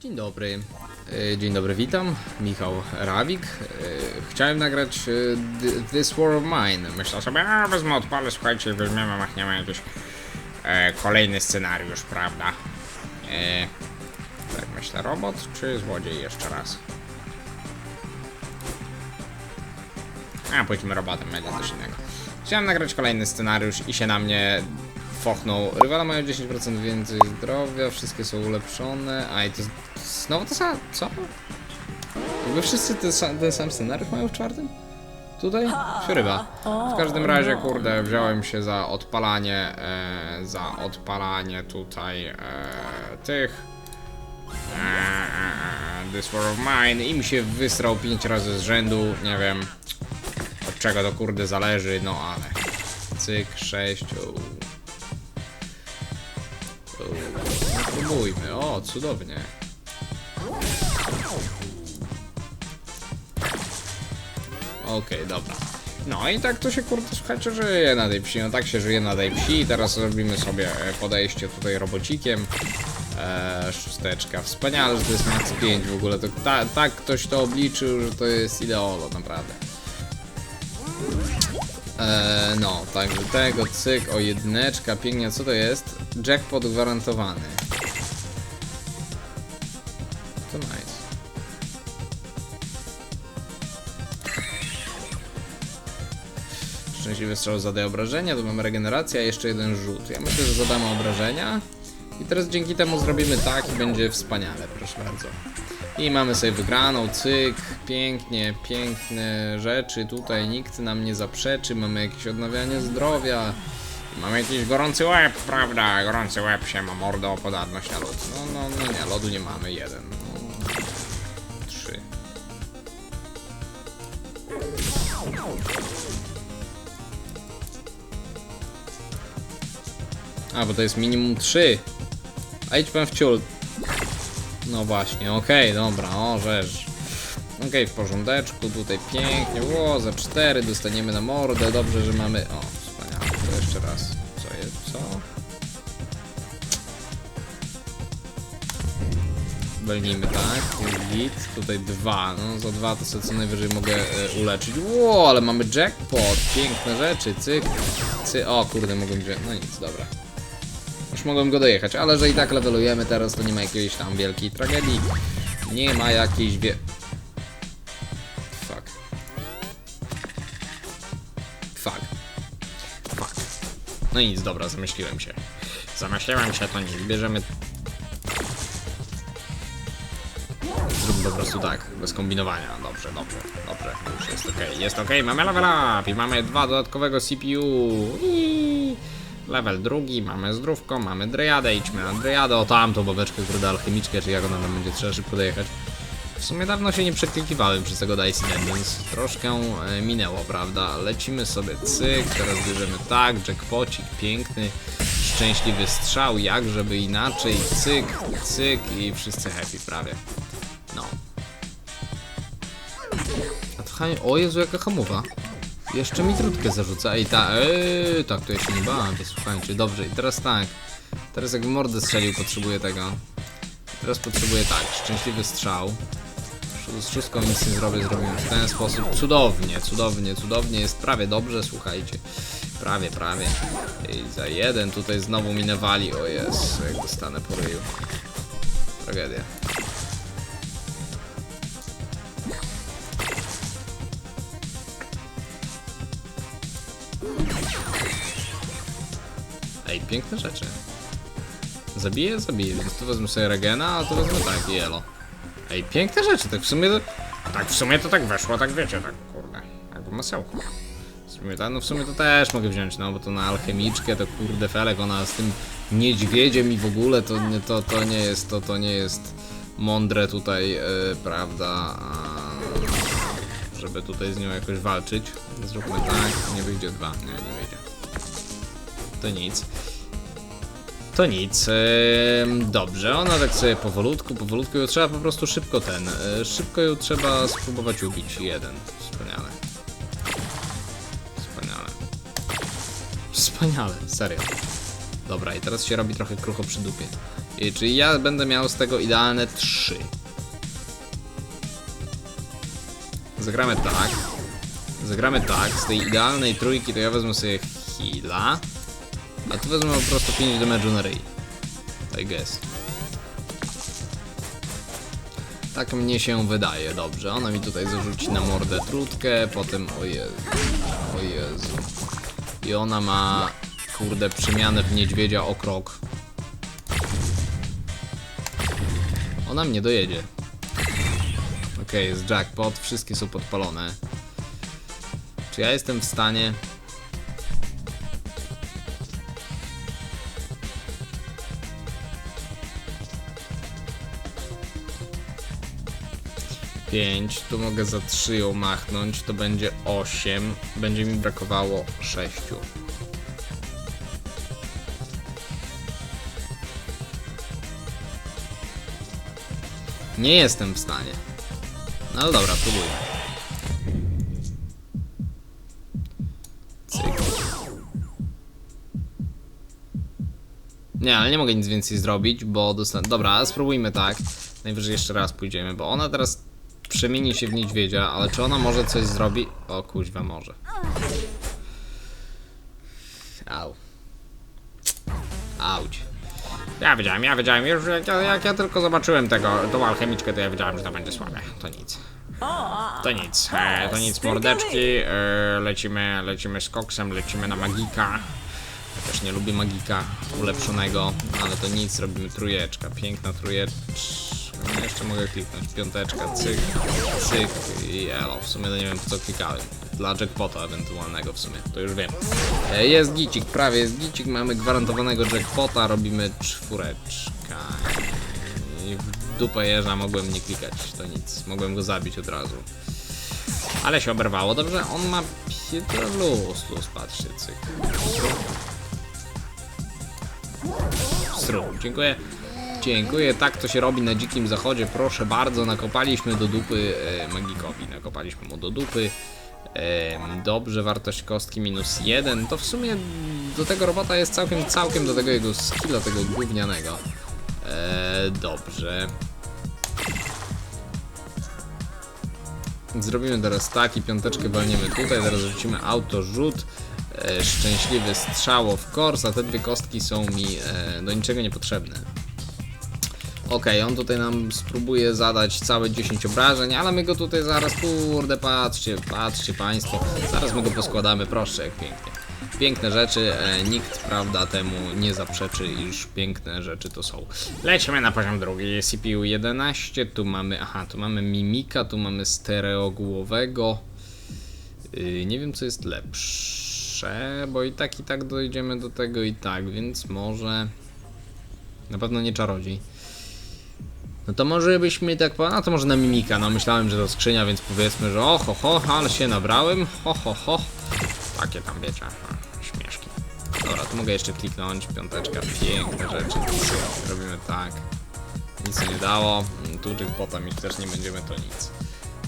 Dzień dobry. E, Dzień dobry, witam. Michał Rawik. E, Chciałem nagrać e, Th- This War of Mine. Myślę sobie, a wezmę odpalę, słuchajcie, weźmiemy, machniemy jakiś kolejny scenariusz, prawda? Tak myślę, robot czy złodziej jeszcze raz? A, pójdźmy robotem, będzie coś innego. Chciałem nagrać kolejny scenariusz i się na mnie fochnął. Rywale mają 10% więcej zdrowia, wszystkie są ulepszone. A i to znowu to samo. Co? Jakby wszyscy ten sam, ten sam scenariusz mają w czwartym? Tutaj? Chyba. W każdym razie, kurde, wziąłem się za odpalanie, e, za odpalanie tutaj e, tych e, This War of Mine i mi się wysrał 5 razy z rzędu, nie wiem od czego to kurde zależy, no ale cyk, 6, no próbujmy, o cudownie. Okej, dobra. No i tak to się kurde słuchajcie żyje na tej wsi, no tak się żyje na tej wsi. Teraz robimy sobie e, podejście tutaj robocikiem. Eee, szósteczka, wspaniale, że to jest max 5 w ogóle, to ta, tak ktoś to obliczył, że to jest ideolo, naprawdę. Eee, no, także tego, cyk, o jedyneczka, pięknie, co to jest? Jackpot gwarantowany. Szczęśliwy strzał zadaje obrażenia, tu mamy regenerację, a jeszcze jeden rzut. Ja myślę, że zadamy obrażenia. I teraz dzięki temu zrobimy tak i będzie wspaniale, proszę bardzo. I mamy sobie wygraną, cyk, pięknie, piękne rzeczy, tutaj nikt nam nie zaprzeczy, mamy jakieś odnawianie zdrowia, mamy jakiś gorący łeb, prawda, gorący łeb się ma mordo, podatność na lód. No, no, no nie, lodu nie mamy, jeden, no, trzy. A, bo to jest minimum 3. A idź pan w ciul. No właśnie, okej, dobra, o, rzecz. Okej, w porządeczku, tutaj pięknie, ło, za 4 dostaniemy na mordę, dobrze, że mamy... O, wspaniale, to jeszcze raz. Co jest, co? Walnijmy, tak, git, tutaj dwa, no za dwa to sobie co najwyżej mogę e, uleczyć. Ło, ale mamy jackpot, piękne rzeczy, cyk, cy, o kurde, wziąć, no nic, dobra. Już mogłem go dojechać, ale że i tak levelujemy teraz, to nie ma jakiejś tam wielkiej tragedii. Nie ma jakiejś wie... Fuck. Fuck. Fuck. No nic, dobra, zamyśliłem się. Zamyśliłem się, to nic, bierzemy... Zróbmy po prostu tak, bez kombinowania. Dobrze, dobrze, dobrze, już jest ok. Jest ok, mamy level up i mamy dwa dodatkowego CPU. I level drugi, mamy zdrówko, mamy dryjadę, idźmy na dryjadę, o tamtą babeczkę, kurde, alchemiczkę, czy jak ona nam będzie trzeba szybko dojechać. W sumie dawno się nie przeklikiwałem przez tego Dice Independence. Troszkę e, minęło, prawda? Lecimy sobie cyk, teraz bierzemy tak, jackpocik piękny, szczęśliwy strzał, jak żeby inaczej, cyk, cyk i wszyscy happy prawie. No. A to. O Jezu, jaka hamowa. Jeszcze mi trudkę zarzuca. I ta, eee, tak, to ja się nie bałem, to słuchajcie, dobrze. I teraz tak. Teraz jak w mordę strzelił, potrzebuję tego. Teraz potrzebuję tak, szczęśliwy strzał. Z szóstką nic nie zrobię, w ten sposób. Cudownie, cudownie, cudownie, jest prawie dobrze, słuchajcie. Prawie, prawie. I za jeden tutaj znowu minęwali. O jest, jak dostanę po ryju. Tragedia. Ej, piękne rzeczy. Zabiję? Zabiję, więc tu wezmę sobie Regena, a tu wezmę tak, Jelo. Ej, piękne rzeczy, tak w sumie to... Tak w sumie to tak weszło, tak wiecie, tak kurde, jakby masełko. W sumie, tak, no w sumie to też mogę wziąć, no bo to na alchemiczkę to kurde felek, ona z tym niedźwiedziem i w ogóle to, to, to nie jest, to, to nie jest mądre tutaj, e, prawda, żeby tutaj z nią jakoś walczyć. Zróbmy tak, nie wyjdzie dwa, nie, nie wyjdzie. To nic. To nic. dobrze, ona tak sobie powolutku, powolutku ją trzeba po prostu szybko ten. e, szybko ją trzeba spróbować ubić. Jeden. Wspaniale. Wspaniale. Wspaniale, serio. Dobra, i teraz się robi trochę krucho przy dupie. I, czyli ja będę miał z tego idealne 3. Zagramy tak. Zagramy tak. Z tej idealnej trójki to ja wezmę sobie heala. A tu wezmę po prostu 5 damage'u na ryj. I guess. Tak mnie się wydaje, dobrze. Ona mi tutaj zarzuci na mordę trutkę, potem o Jezu, o Jezu. I ona ma, kurde, przemianę w niedźwiedzia o krok. Ona mnie dojedzie. Okej, jest jackpot, wszystkie są podpalone. Czy ja jestem w stanie... Pięć, tu mogę za trzy ją machnąć, to będzie osiem, będzie mi brakowało sześciu. Nie jestem w stanie. No ale dobra, próbuję. Cyk. Nie, ale nie mogę nic więcej zrobić, bo dostanę... Dobra, spróbujmy tak. Najwyżej jeszcze raz pójdziemy, bo ona teraz przemieni się w niedźwiedzia, ale czy ona może coś zrobić? O kuźwa, może. Au. Auć. Ja wiedziałem, ja wiedziałem, już jak, ja- jak ja tylko zobaczyłem tego, tą alchemiczkę, to ja wiedziałem, że to będzie słabe. To nic. To nic, e, to nic mordeczki, e, lecimy, lecimy z koksem, lecimy na magika. Też nie lubię magika ulepszonego, ale to nic, robimy trójeczka, piękna trójeczka. No, jeszcze mogę kliknąć, piąteczka, cyk, cyk i elo. W sumie to nie wiem co klikałem. Dla jackpota ewentualnego w sumie, to już wiem. E, Jest gicik, prawie jest gicik, mamy gwarantowanego jackpota, robimy czwóreczka. I w dupę jeża mogłem nie klikać, to nic, mogłem go zabić od razu. Ale się oberwało, dobrze, on ma Pietro luz, luz, patrzcie, cyk. Stru, dziękuję. Dziękuję, tak to się robi na dzikim zachodzie, proszę bardzo, nakopaliśmy do dupy e, magikowi, nakopaliśmy mu do dupy. E, dobrze, wartość kostki minus jeden, to w sumie do tego robota jest całkiem, całkiem do tego jego skilla, tego gównianego. E, dobrze. Zrobimy teraz tak i piąteczkę walniemy tutaj, teraz rzucimy autorzut, e, szczęśliwy strzał of course, a te dwie kostki są mi e, do niczego niepotrzebne. Okej, on tutaj nam spróbuje zadać całe 10 obrażeń, ale my go tutaj zaraz, kurde, patrzcie, patrzcie państwo, zaraz my go poskładamy, proszę, jak pięknie. Piękne rzeczy, e, nikt, prawda, temu nie zaprzeczy, iż piękne rzeczy to są. Lecimy na poziom drugi, CPU 11, tu mamy, aha, tu mamy mimika, tu mamy stereogłowego. Yy, nie wiem, co jest lepsze, bo i tak, i tak dojdziemy do tego i tak, więc może... Na pewno nie czarodziej. No to może byśmy tak. A to może na mimika, no myślałem, że to skrzynia, więc powiedzmy, że o ho ho, ale się nabrałem, ho ho ho. Takie tam wiecie, śmieszki. Dobra, to mogę jeszcze kliknąć, piąteczka, piękne rzeczy, robimy tak. Nic nie dało, tu jackpota mieć też nie będziemy, to nic.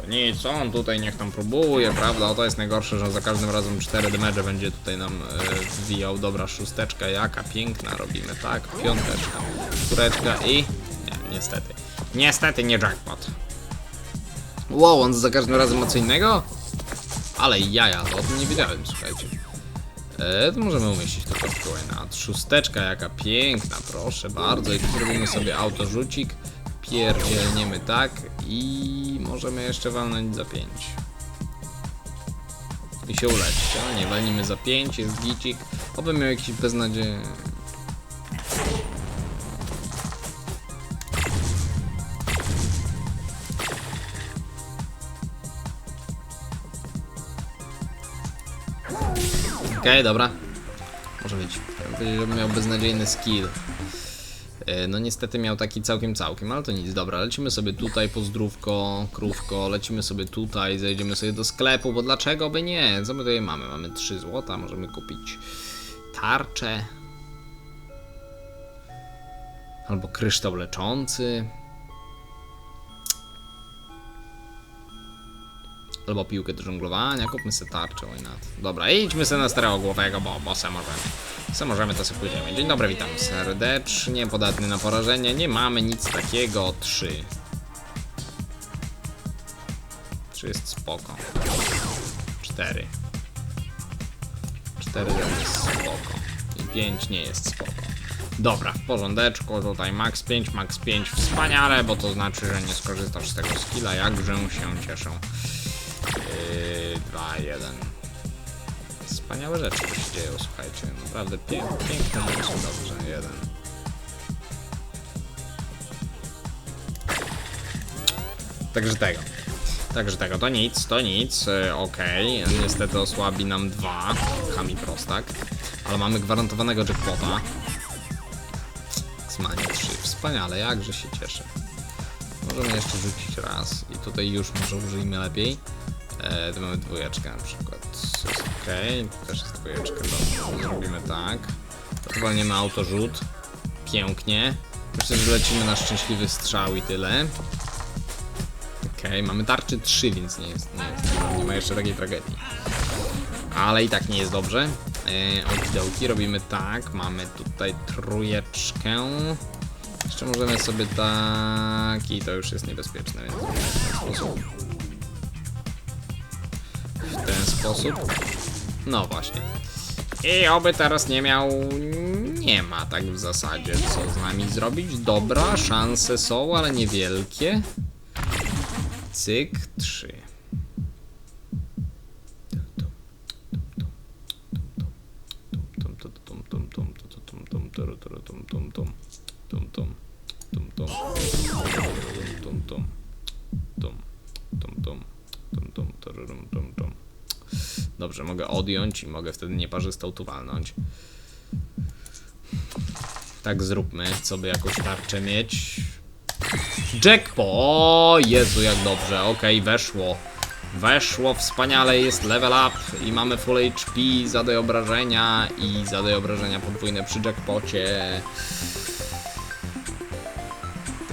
To nic, on tutaj niech tam próbuje, prawda? O to jest najgorsze, że za każdym razem 4 damage będzie tutaj nam e. Dobra, szósteczka, jaka piękna, robimy tak, piąteczka, czwóreczka i... Nie, niestety. Niestety nie jackpot. Wow, on za każdym razem ma co innego? Ale jaja, o tym nie wiedziałem, słuchajcie. E, to możemy umieścić to kostkę na szósteczka, jaka piękna, proszę bardzo. I tu zrobimy sobie autorzucik, pierdzielniemy tak i możemy jeszcze walnąć za 5. I się uleczyć, ale nie, walnimy za 5, jest gicik. Oby miał jakiś beznadzieję. Okej, dobra. Może być. Żeby miał beznadziejny skill. E, No niestety miał taki całkiem całkiem, ale to nic, dobra, lecimy sobie tutaj po zdrówko, krówko, lecimy sobie tutaj, zejdziemy sobie do sklepu, bo dlaczego by nie? Co my tutaj mamy? Mamy 3 złota, możemy kupić tarczę. Albo kryształ leczący. Albo piłkę do żonglowania, kupmy sobie tarczę, why not. Dobra, idźmy sobie na stereogłowego, bo, bo se możemy. Se możemy, to sobie pójdziemy. Dzień dobry, witam serdecznie, podatny na porażenie. Nie mamy nic takiego, 3. 3 jest spoko. 4. 4 jest spoko. I 5 nie jest spoko. Dobra, w porządeczku, tutaj max 5, max 5, wspaniale, bo to znaczy, że nie skorzystasz z tego skilla, jakże się cieszę. Yy, 2, 1. Wspaniałe rzeczy się dzieją, słuchajcie, naprawdę pięk, piękne rzeczy, dobrze, jeden. Także tego. Także tego, to nic, to nic, yy, okej, niestety osłabi nam dwa, Kami prostak, ale mamy gwarantowanego jackpota. Xmania 3, wspaniale, jakże się cieszę. Możemy jeszcze rzucić raz i tutaj już może użyjmy lepiej. E, tu mamy dwójeczkę na przykład, ok, tu też jest dwójeczka, dobra, zrobimy tak. Uwalniamy autorzut, pięknie. Myślę, że lecimy na szczęśliwy strzał i tyle. Okej, mamy tarczy 3, więc nie jest, nie jest, nie ma jeszcze takiej tragedii. Ale i tak nie jest dobrze. E, okidołki, robimy tak, mamy tutaj trójeczkę. Jeszcze możemy sobie tak i to już jest niebezpieczne, więc w ten sposób. Sposób. No właśnie. I oby teraz nie miał. Nie ma tak w zasadzie co z nami zrobić. Dobra, szanse są, ale niewielkie. Cyk, trzy. Dobrze, mogę odjąć i mogę wtedy nieparzystą tu walnąć. Tak zróbmy, co by jakąś tarczę mieć. Jackpot! O Jezu, jak dobrze. Okej, weszło. Weszło wspaniale, jest level up i mamy full HP, zadaj obrażenia i zadaj obrażenia podwójne przy jackpocie.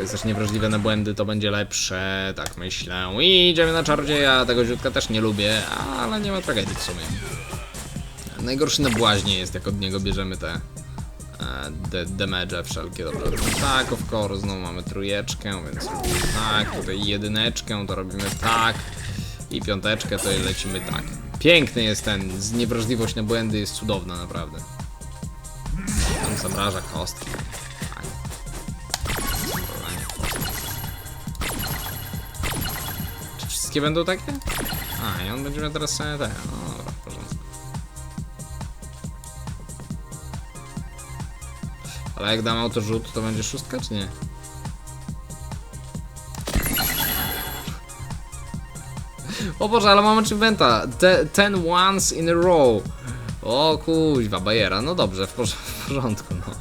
Jest też niewrażliwe na błędy, to będzie lepsze, tak myślę. I idziemy na czarodzieja, tego źródła też nie lubię, ale nie ma tragedii w sumie. Najgorszy na błaźnie jest, jak od niego bierzemy te e, damage wszelkie. Robimy tak, of course, znowu mamy trójeczkę, więc tak, tutaj jedyneczkę, to robimy tak i piąteczkę, to lecimy tak. Piękny jest ten, niewrażliwość na błędy jest cudowna, naprawdę. Tam zamraża kostki. Wszystkie będą takie? A, i on będzie miał teraz same te. No dobra, w porządku. Ale jak dam autorzut, to będzie szóstka, czy nie? O Boże, ale mamy. Te, ten once in a row. O kuźwa, bajera. No dobrze, w, porz w porządku, no.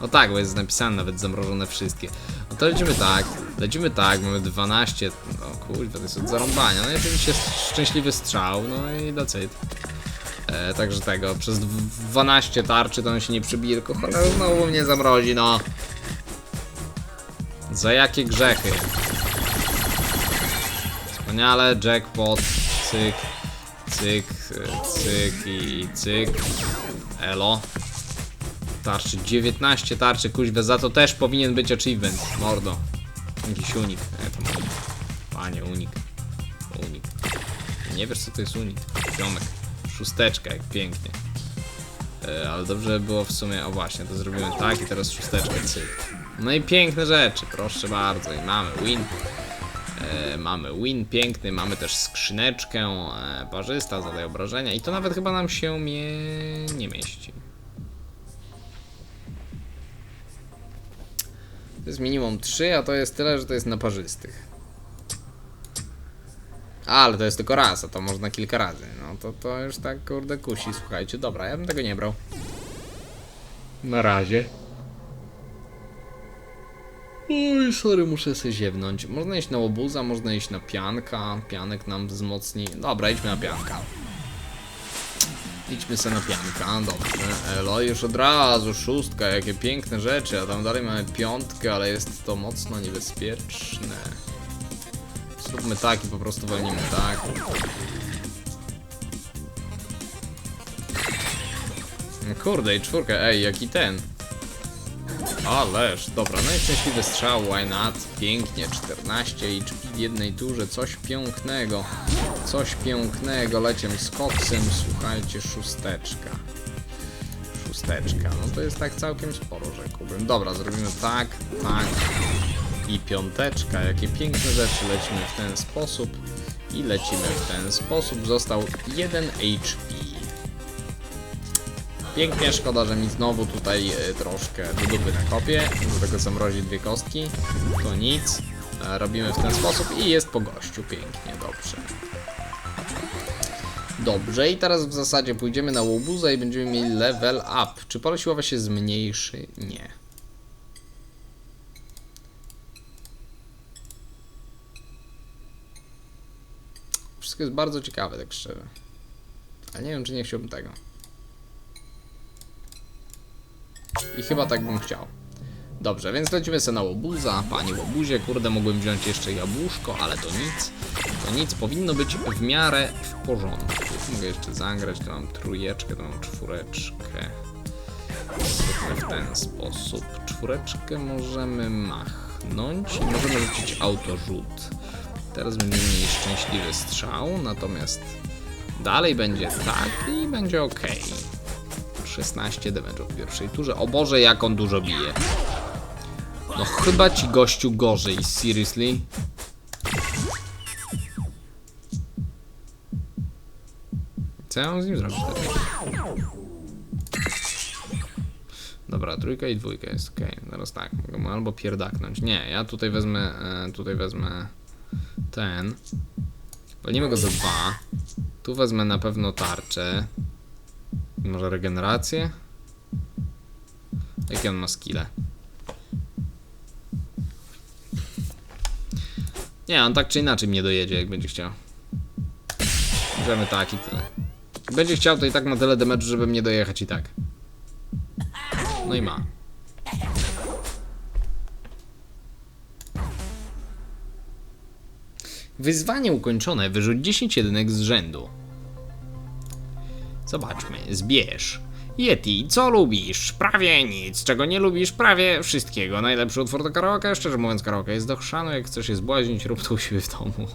No tak, bo jest napisane nawet zamrożone wszystkie. No to lecimy tak, lecimy tak, mamy 12. No kuźwa, to jest od zarąbania. No i oczywiście szczęśliwy strzał, no i docyd. E, także tego, przez dw- 12 tarczy to on się nie przybije, tylko cholera znowu mnie zamrozi, no. Za jakie grzechy? Wspaniale, jackpot, cyk, cyk, e, cyk i cyk. Elo. Tarczy, 19 tarczy, kuźwa, za to też powinien być achievement, mordo. Jakiś unik, e, to. Panie, unik. Unik. Nie wiesz co to jest unik. Ziomek. Szósteczka, jak pięknie. E, ale dobrze by było w sumie, o właśnie, to zrobimy tak i teraz szósteczkę, cyk. No i piękne rzeczy, proszę bardzo, i mamy win. E, mamy win piękny, mamy też skrzyneczkę, e, parzysta, zadaj obrażenia i to nawet chyba nam się mie... nie mieści. To jest minimum 3, a to jest tyle, że to jest na parzystych. Ale to jest tylko raz, a to można kilka razy. No to to już tak kurde kusi, słuchajcie. Dobra, ja bym tego nie brał. Na razie. Oj, sorry, muszę sobie ziewnąć. Można iść na łobuza, można iść na pianka. Pianek nam wzmocni. Dobra, idźmy na pianka. Idźmy sobie na pianka, dobrze. Elo, już od razu szóstka, jakie piękne rzeczy, a tam dalej mamy piątkę, ale jest to mocno niebezpieczne. Zróbmy tak i po prostu walnijmy tak. No Kurde, i czwórkę, ej, jaki ten. Ależ, dobra, no i szczęśliwy strzał, why not? Pięknie, 14 i w jednej turze, coś pięknego. Coś pięknego, leciem z koksem, słuchajcie, szósteczka. Szósteczka, no to jest tak całkiem sporo, rzekłbym. Dobra, zrobimy tak, tak i piąteczka. Jakie piękne rzeczy, lecimy w ten sposób i lecimy w ten sposób. Został 1 HP. Pięknie, szkoda, że mi znowu tutaj e, troszkę do dupy nakopie, do tego co mrozi dwie kostki, to nic. Robimy w ten sposób i jest po gościu, pięknie, dobrze. Dobrze, i teraz w zasadzie pójdziemy na łobuza i będziemy mieli level up. Czy pole siłowe się zmniejszy? Nie. Wszystko jest bardzo ciekawe, tak szczerze. Ale nie wiem, czy nie chciałbym tego. I chyba tak bym chciał. Dobrze, więc lecimy sobie na łobuza. Panie łobuzie, kurde, mogłem wziąć jeszcze jabłuszko, ale to nic. To nic, powinno być w miarę w porządku. Mogę jeszcze zagrać, to mam trójeczkę, to mam czwóreczkę. W ten sposób. Czwóreczkę możemy machnąć możemy rzucić autorzut. Teraz będziemy mieli szczęśliwy strzał, natomiast dalej będzie tak i będzie ok. 16 damage w pierwszej turze. O Boże, jak on dużo bije. No chyba ci gościu gorzej, seriously? Co ja mam z nim zrobić? Dobra, trójka i dwójka jest ok. Teraz tak, mogę mu albo pierdaknąć. Nie, ja tutaj wezmę, e, tutaj wezmę ten. Walnijmy go za dwa. Tu wezmę na pewno tarczę. Może regenerację? Jakie on ma skille? Nie, on tak czy inaczej mnie dojedzie, jak będzie chciał. Możemy tak i tyle. Będzie chciał, to i tak ma tyle damage'u, żeby mnie dojechać i tak. No i ma. Wyzwanie ukończone. Wyrzuć 10 jedynek z rzędu. Zobaczmy, zbierz. Yeti, co lubisz? Prawie nic. Czego nie lubisz? Prawie wszystkiego. Najlepszy utwór to karaoke. Szczerze mówiąc, karaoke jest do chrzanu. Jak chcesz się zbłaźnić, rób to u siebie w domu.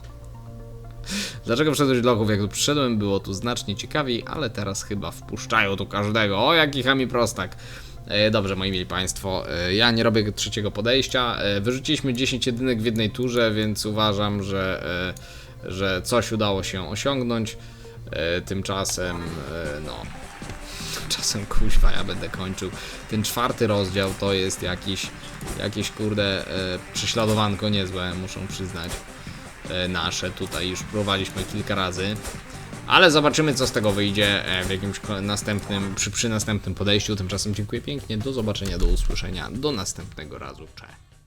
Dlaczego wszedłeś do lochów? Jak tu przyszedłem, było tu znacznie ciekawiej, ale teraz chyba wpuszczają tu każdego. O, jaki chami prostak. E, Dobrze, moi mili Państwo, e, ja nie robię trzeciego podejścia. E, Wyrzuciliśmy 10 jedynek w jednej turze, więc uważam, że, że coś udało się osiągnąć. Tymczasem, no, czasem kuźwa ja będę kończył. Ten czwarty rozdział to jest jakiś, jakieś kurde e, prześladowanko niezłe, muszę przyznać. E, nasze tutaj już próbowaliśmy kilka razy. Ale zobaczymy co z tego wyjdzie e, w jakimś następnym, przy, przy następnym podejściu. Tymczasem dziękuję pięknie, do zobaczenia, do usłyszenia, do następnego razu, cześć.